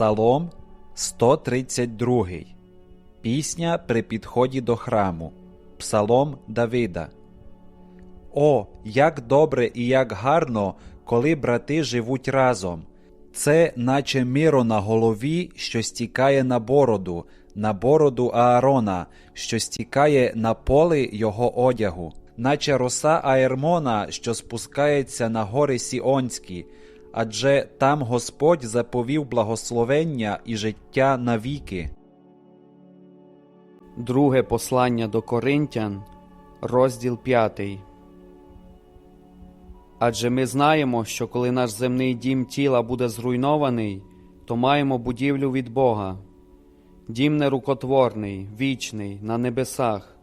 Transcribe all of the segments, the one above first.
Псалом 132. Пісня при підході до храму. Псалом Давида. О, як добре і як гарно, коли брати живуть разом. Це наче миро на голові, що стікає на бороду, на бороду Аарона, що стікає на поли його одягу, наче роса Аермона, що спускається на гори Сіонські, адже там Господь заповів благословення і життя навіки. Друге послання до Коринтян, розділ 5. Адже ми знаємо, що коли наш земний дім тіла буде зруйнований, то маємо будівлю від Бога. Дім нерукотворний, вічний, на небесах.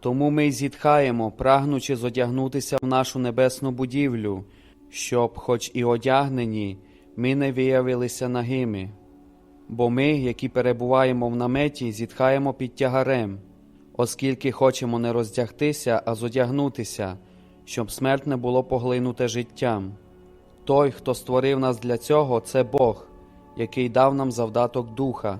Тому ми й зітхаємо, прагнучи зодягнутися в нашу небесну будівлю, щоб, хоч і одягнені, ми не виявилися нагими. Бо ми, які перебуваємо в наметі, зітхаємо під тягарем, оскільки хочемо не роздягтися, а зодягнутися, щоб смерть не було поглинуте життям. Той, хто створив нас для цього, це Бог, який дав нам завдаток духа.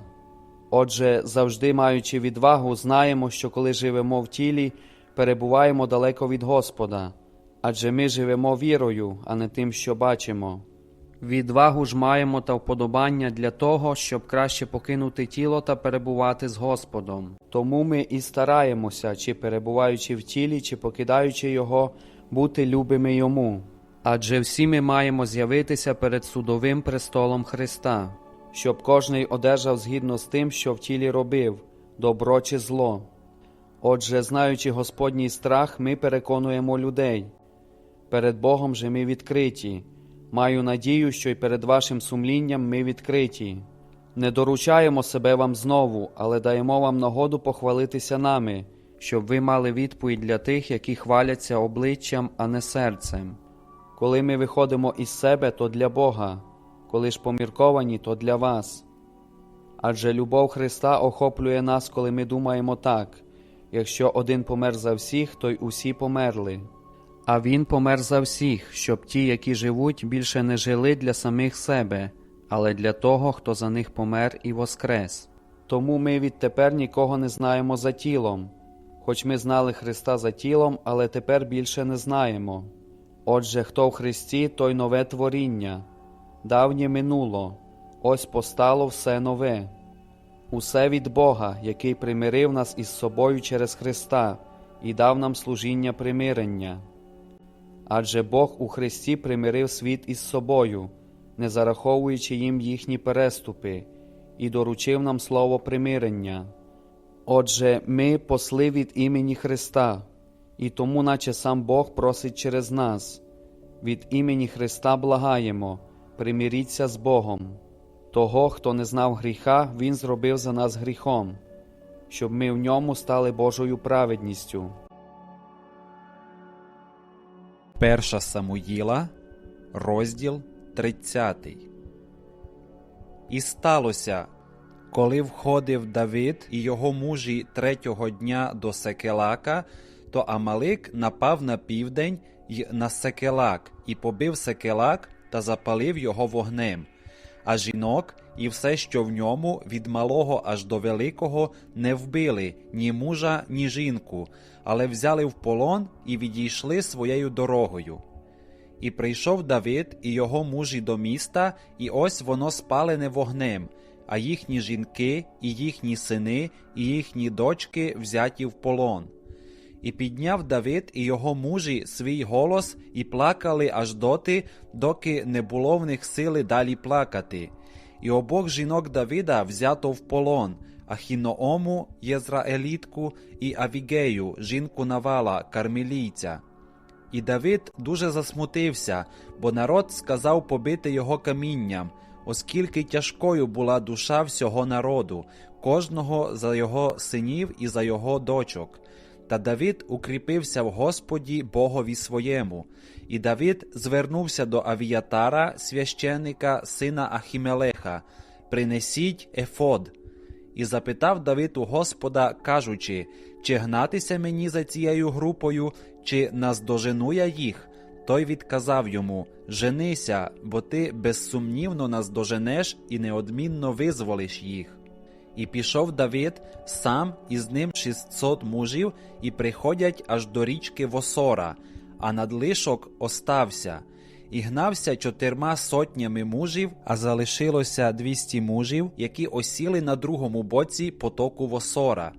Отже, завжди маючи відвагу, знаємо, що коли живемо в тілі, перебуваємо далеко від Господа, адже ми живемо вірою, а не тим, що бачимо. Відвагу ж маємо та вподобання для того, щоб краще покинути тіло та перебувати з Господом. Тому ми і стараємося, чи перебуваючи в тілі, чи покидаючи його, бути любими йому. Адже всі ми маємо з'явитися перед судовим престолом Христа, щоб кожний одержав згідно з тим, що в тілі робив, добро чи зло. Отже, знаючи Господній страх, ми переконуємо людей. Перед Богом же ми відкриті. Маю надію, що й перед вашим сумлінням ми відкриті. Не доручаємо себе вам знову, але даємо вам нагоду похвалитися нами, щоб ви мали відповідь для тих, які хваляться обличчям, а не серцем. Коли ми виходимо із себе, то для Бога, коли ж помірковані, то для вас. Адже любов Христа охоплює нас, коли ми думаємо так якщо один помер за всіх, то й усі померли. А Він помер за всіх, щоб ті, які живуть, більше не жили для самих себе, але для того, хто за них помер і воскрес. Тому ми відтепер нікого не знаємо за тілом, хоч ми знали Христа за тілом, але тепер більше не знаємо. Отже, хто в Христі, той нове творіння, давнє минуло, ось постало все нове. Усе від Бога, який примирив нас із собою через Христа і дав нам служіння примирення. Адже Бог у Христі примирив світ із собою, не зараховуючи їм їхні переступи, і доручив нам слово примирення. Отже, ми посли від імені Христа, і тому, наче сам Бог просить через нас, від імені Христа благаємо, примиріться з Богом. Того, хто не знав гріха, Він зробив за нас гріхом, щоб ми в ньому стали Божою праведністю. Перша Самуїла, розділ 30. І сталося, коли входив Давид і його мужі третього дня до Секелака, то Амалик напав на південь й на Секелак, і побив Секелак та запалив його вогнем. А жінок і все, що в ньому, від малого аж до великого, не вбили ні мужа, ні жінку, але взяли в полон і відійшли своєю дорогою. І прийшов Давид і його мужі до міста, і ось воно спалене вогнем, а їхні жінки, і їхні сини, і їхні дочки взяті в полон. І підняв Давид і його мужі свій голос і плакали аж доти, доки не було в них сили далі плакати. І обох жінок Давида взято в полон, Ахіноому, Єзраелітку, і Авігею, жінку Навала, кармелійця. І Давид дуже засмутився, бо народ сказав побити його камінням, оскільки тяжкою була душа всього народу, кожного за його синів і за його дочок. Та Давид укріпився в Господі Богові своєму, і Давид звернувся до Авіатара, священника, сина Ахімелеха, принесіть ефод. І запитав Давид у Господа, кажучи, чи гнатися мені за цією групою, чи наздожену я їх. той відказав йому Женися, бо ти безсумнівно нас доженеш і неодмінно визволиш їх. І пішов Давид сам і з ним шістсот мужів, і приходять аж до річки Восора, а надлишок остався, і гнався чотирма сотнями мужів, а залишилося двісті мужів, які осіли на другому боці потоку Восора.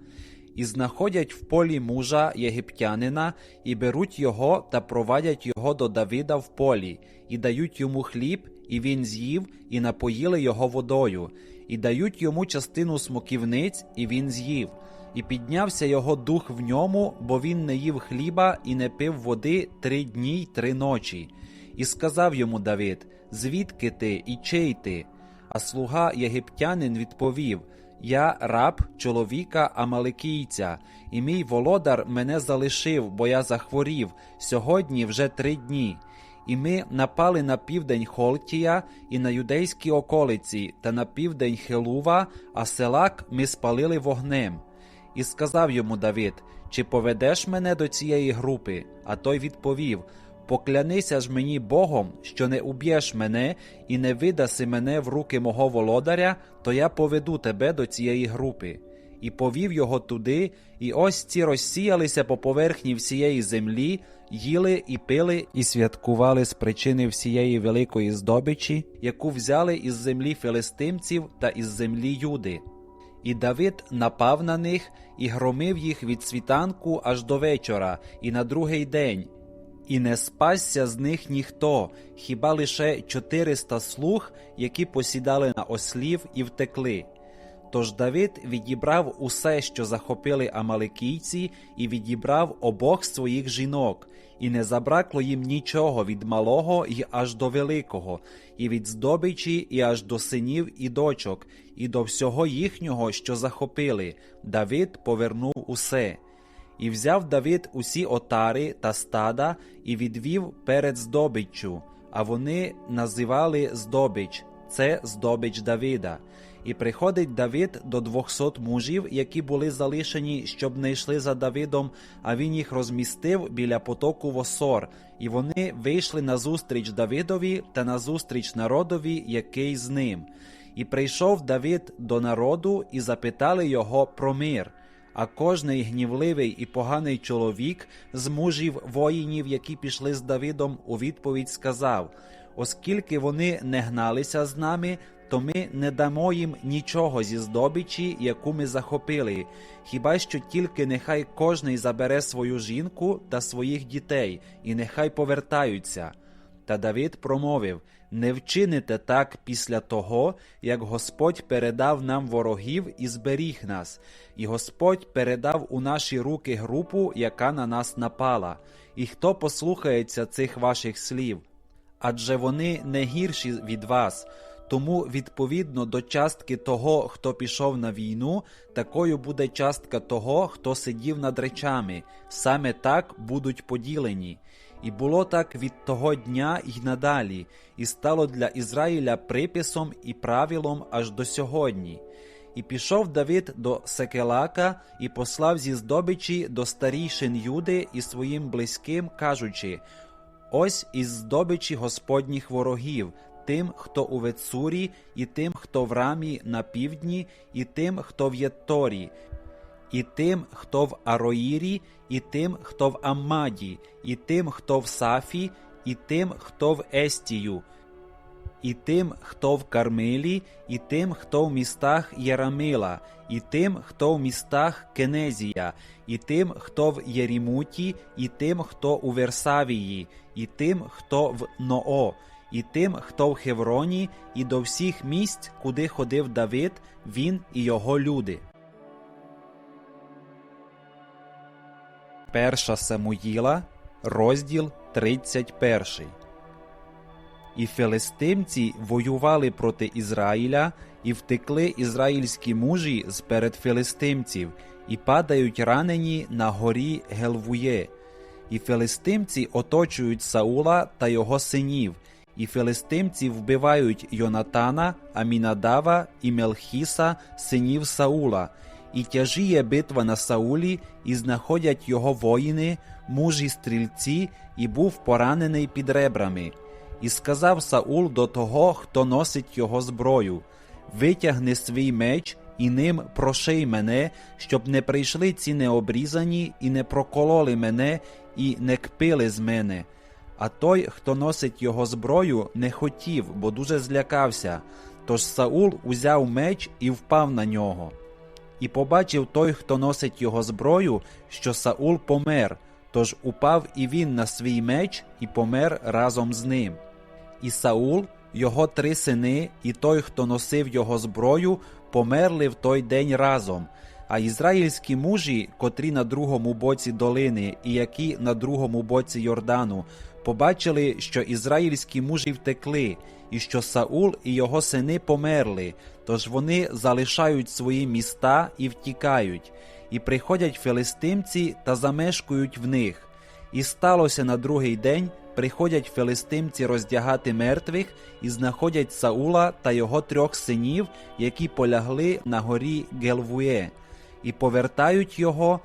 І знаходять в полі мужа єгиптянина, і беруть його та провадять його до Давида в полі, і дають йому хліб, і він з'їв, і напоїли його водою, і дають йому частину смоківниць, і він з'їв. І піднявся його дух в ньому, бо він не їв хліба і не пив води три дні й три ночі. І сказав йому Давид: Звідки ти і чий ти? А слуга єгиптянин відповів: Я раб чоловіка Амаликійця, і мій володар мене залишив, бо я захворів сьогодні вже три дні. І ми напали на південь Холтія і на юдейські околиці, та на південь Хелува, а селак ми спалили вогнем. І сказав йому Давид: Чи поведеш мене до цієї групи? А той відповів: Поклянися ж мені Богом, що не уб'єш мене і не видаси мене в руки мого володаря, то я поведу тебе до цієї групи. І повів його туди, і ось ці розсіялися по поверхні всієї землі, їли і пили, і святкували з причини всієї великої здобичі, яку взяли із землі филистимців та із землі Юди. І Давид напав на них і громив їх від світанку аж до вечора, і на другий день. І не спасся з них ніхто, хіба лише чотириста слуг, які посідали на ослів і втекли. Тож Давид відібрав усе, що захопили амаликійці, і відібрав обох своїх жінок, і не забракло їм нічого від малого і аж до великого, і від здобичі, і аж до синів і дочок, і до всього їхнього, що захопили. Давид повернув усе. І взяв Давид усі отари та стада і відвів перед здобиччю, а вони називали здобич це здобич Давида. І приходить Давид до двохсот мужів, які були залишені, щоб не йшли за Давидом, а він їх розмістив біля потоку Восор, і вони вийшли назустріч Давидові та назустріч народові, який з ним. І прийшов Давид до народу і запитали його про мир. А кожний гнівливий і поганий чоловік з мужів воїнів, які пішли з Давидом, у відповідь сказав: Оскільки вони не гналися з нами, то ми не дамо їм нічого зі здобичі, яку ми захопили, хіба що тільки нехай кожний забере свою жінку та своїх дітей, і нехай повертаються. Та Давид промовив: Не вчините так після того, як Господь передав нам ворогів і зберіг нас, і Господь передав у наші руки групу, яка на нас напала. І хто послухається цих ваших слів? Адже вони не гірші від вас. Тому, відповідно до частки того, хто пішов на війну, такою буде частка того, хто сидів над речами. Саме так будуть поділені. І було так від того дня й надалі, і стало для Ізраїля приписом і правилом аж до сьогодні. І пішов Давид до Секелака і послав зі здобичі до старійшин Юди і своїм близьким, кажучи: Ось із здобичі Господніх ворогів, тим, хто у Вецурі, і тим, хто в рамі на півдні, і тим, хто в Єтторі, і тим, хто в Ароїрі, і тим, хто в Аммаді, і тим, хто в Сафі, і тим, хто в Естію, і тим, хто в Кармилі, і тим, хто в містах Єрамила, і тим, хто в містах Кенезія, і тим, хто в Єрімуті, і тим, хто у Версавії, і тим, хто в Ноо, і тим, хто в Хевроні, і до всіх місць, куди ходив Давид, він і його люди. Перша Самуїла, розділ 31. І филистимці воювали проти Ізраїля, і втекли ізраїльські мужі з перед филистимців, і падають ранені на горі Гелвує. І филистимці оточують Саула та його синів, і филистимці вбивають Йонатана, Амінадава і Мелхіса, синів Саула, І тяжіє битва на Саулі, і знаходять його воїни, мужі стрільці, і був поранений під ребрами. І сказав Саул до того, хто носить його зброю: Витягни свій меч і ним проший мене, щоб не прийшли ці необрізані, і не прокололи мене, і не кпили з мене. А той, хто носить його зброю, не хотів, бо дуже злякався. Тож Саул узяв меч і впав на нього. І побачив той, хто носить його зброю, що Саул помер, тож упав і він на свій меч і помер разом з ним. І Саул, його три сини, і той, хто носив його зброю, померли в той день разом. А ізраїльські мужі, котрі на другому боці долини, і які на другому боці Йордану, побачили, що ізраїльські мужі втекли, і що Саул і його сини померли, тож вони залишають свої міста і втікають, і приходять филистимці та замешкують в них. І сталося на другий день, приходять филистимці роздягати мертвих і знаходять Саула та його трьох синів, які полягли на горі Гелвує, і повертають його,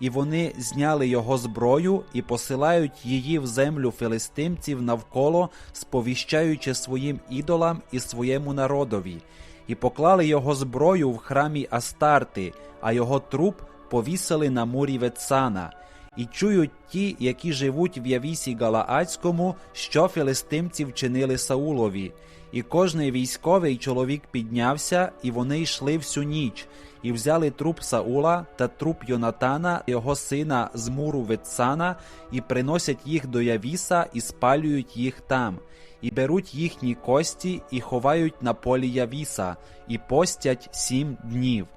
і вони зняли його зброю і посилають її в землю филистимців навколо, сповіщаючи своїм ідолам і своєму народові, і поклали його зброю в храмі Астарти, а його труп повісили на мурі Ветсана. І чують ті, які живуть в Явісі Галаацькому, що филистимці вчинили Саулові. І кожний військовий чоловік піднявся, і вони йшли всю ніч, і взяли труп Саула та труп Йонатана, його сина з муру Ветсана, і приносять їх до Явіса і спалюють їх там, і беруть їхні кості і ховають на полі Явіса, і постять сім днів.